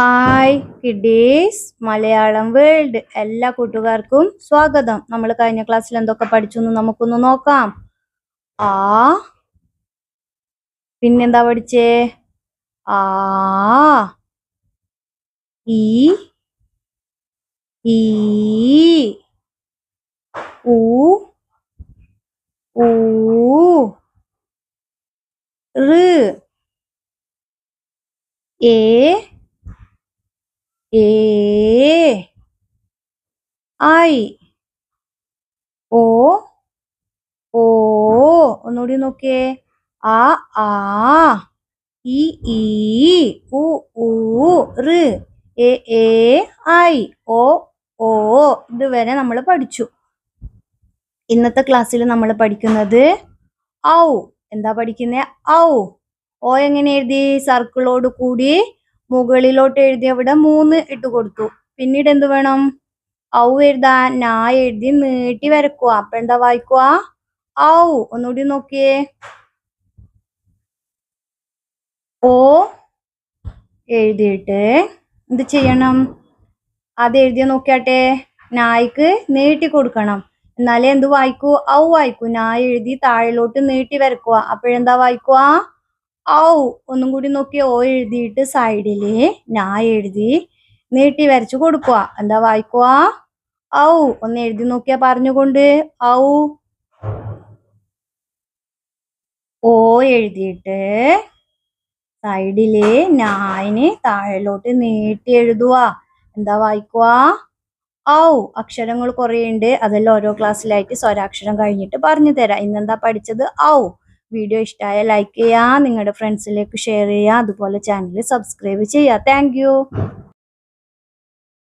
Hi kiddies Malayalam world എല്ലാ കൂട്ടുകാർക്കും സ്വാഗതം. നമ്മൾ കഴിഞ്ഞ ക്ലാസ്സിൽ എന്തൊക്കെ പഠിച്ചു എന്ന് നമുക്കൊന്ന് നോക്കാം. ആ പിന്നെന്താ പഠിച്ചേ? ആ ഈ ഊ ഊ റ് ഏ ഏ ഐ ഓ ഓ ഒന്നുകൂടി നോക്കിയേ. ആ ആ ഇ ഈ ഉ ഉ റ് എ എ ഐ ഓ ഓ ഇതുവരെ നമ്മൾ പഠിച്ചു. ഇന്നത്തെ ക്ലാസ്സിൽ നമ്മൾ പഠിക്കുന്നത് ഔ. എന്താ പഠിക്കുന്നത് ഔ. ഓ എങ്ങനെ എഴുതി? സർക്കിളോട് കൂടി മുകളിലോട്ട് എഴുതി അവിടെ മൂന്ന് ഇട്ട് കൊടുത്തു. പിന്നീട് എന്ത് വേണം? ഔ എഴുതാൻ നാ എഴുതി നീട്ടി വരക്കുക അപ്പൊ എന്താ വായിക്കുക ഔ. ഒന്നുകൂടി നോക്കിയേ. ഓ എഴുതിയിട്ട് എന്ത് ചെയ്യണം? അത് എഴുതിയ നോക്കിയാട്ടെ. നായ്ക്ക് നീട്ടി കൊടുക്കണം. എന്നാലേ എന്ത് വായിക്കൂ? ഔ വായിക്കൂ. നായ എഴുതി താഴിലോട്ട് നീട്ടി വരക്കുക അപ്പോഴെന്താ വായിക്കുക ഔ ഒന്നും കൂടി നോക്കി ഓ എഴുതിയിട്ട് സൈഡിൽ ഞാൻ എഴുതി നീട്ടി വരച്ചു കൊടുക്കുക എന്താ വായിക്കുക ഔ ഒന്ന് എഴുതി നോക്കിയാ പറഞ്ഞുകൊണ്ട്. ഔ. ഓ എഴുതിയിട്ട് സൈഡിൽ നായിന് താഴിലോട്ട് നീട്ടി എഴുതുക എന്താ വായിക്കുക ഔ അക്ഷരങ്ങൾ കുറേ ഉണ്ട് അതെല്ലാം ഓരോ ക്ലാസ്സിലായിട്ട് സ്വരാക്ഷരം കഴിഞ്ഞിട്ട് പറഞ്ഞു തരാം ഇന്നെന്താ പഠിച്ചത്? ഔ. വീഡിയോ ഇഷ്ടമായ ലൈക്ക് ചെയ്യുക നിങ്ങളുടെ ഫ്രണ്ട്സിലേക്ക് ഷെയർ ചെയ്യുക അതുപോലെ ചാനൽ സബ്സ്ക്രൈബ് ചെയ്യുക താങ്ക്